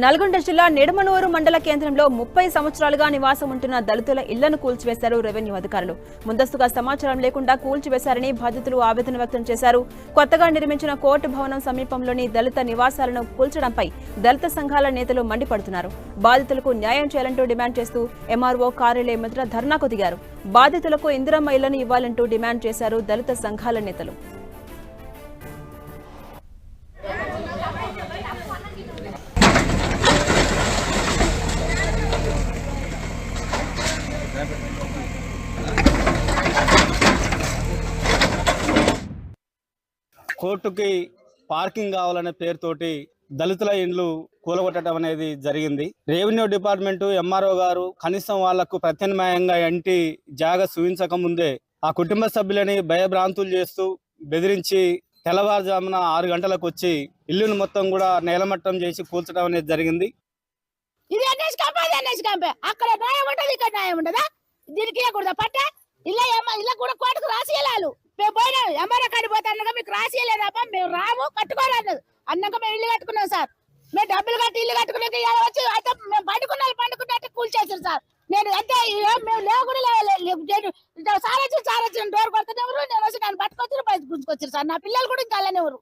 నల్గొండ జిల్లా నిడమనూరు మండల కేంద్రంలో ముప్పై సంవత్సరాలుగా నివాసం ఉంటున్న దళితుల ఇళ్ళను కూల్చివేశారు రెవెన్యూ అధికారులు. ముందస్తుగా సమాచారం లేకుండా కూల్చివేశారని బాధితులు ఆవేదన వ్యక్తం చేశారు. కొత్తగా నిర్మించిన కోర్టు భవనం సమీపంలోని దళిత నివాసాలను కూల్చడంపై దళిత సంఘాల నేతలు మండిపడుతున్నారు. బాధితులకు న్యాయం చేయాలంటూ డిమాండ్ చేస్తూ ఎంఆర్ఓ కార్యాలయం ఎదుట ధర్నాకు దిగారు. బాధితులకు ఇందిరమ్మ ఇళ్ళను ఇవ్వాలంటూ డిమాండ్ చేశారు దళిత సంఘాల నేతలు. కోర్టుకి పార్కింగ్ కావాలనే పేరుతోటి దళితుల ఇండ్లు కూలగొట్టడం అనేది జరిగింది. రెవెన్యూ డిపార్ట్మెంట్ ఎంఆర్ఓ గారు కనీసం వాళ్ళకు ప్రత్యామ్నాయంగా ఇంటి జాగ చూపించక ముందే ఆ కుటుంబ సభ్యులని భయభ్రాంతులు చేస్తూ బెదిరించి తెల్లవారుజామున ఆరు గంటలకు వచ్చి ఇల్లును మొత్తం కూడా నేలమట్టం చేసి కూల్చడం అనేది జరిగింది. ఇది అక్కడ న్యాయం ఉంటది ఇక్కడ న్యాయం ఉండదా? దీనికి ఇవ్వకూడదా పట్ట? ఇలా ఏమ- ఇలా కూడా కోటకు రాసి వెళ్ళాలి మేము పోయినా ఎంఆర్ఓ కాడి పోతాను అన్నగా మీకు రాసి మేము రాము కట్టుకోరు అన్నది. అన్నాక మేము ఇల్లు కట్టుకున్నాం సార్. మేము డబ్బులు కట్టి ఇల్లు కట్టుకునేది వచ్చి అయితే మేము పండుకున్నాను పండుకున్నట్టు కూల్చేసారు సార్. నేను అంతే మేము లేవు కూడా లేవు- సార్ వచ్చి సార్ డోర్ కొడుతున్నెవరు నేను వచ్చి నన్ను పట్టుకొచ్చిన బయట గుంజుకొచ్చారు సార్. నా పిల్లలు కూడా ఇంకా అలానే ఎవరు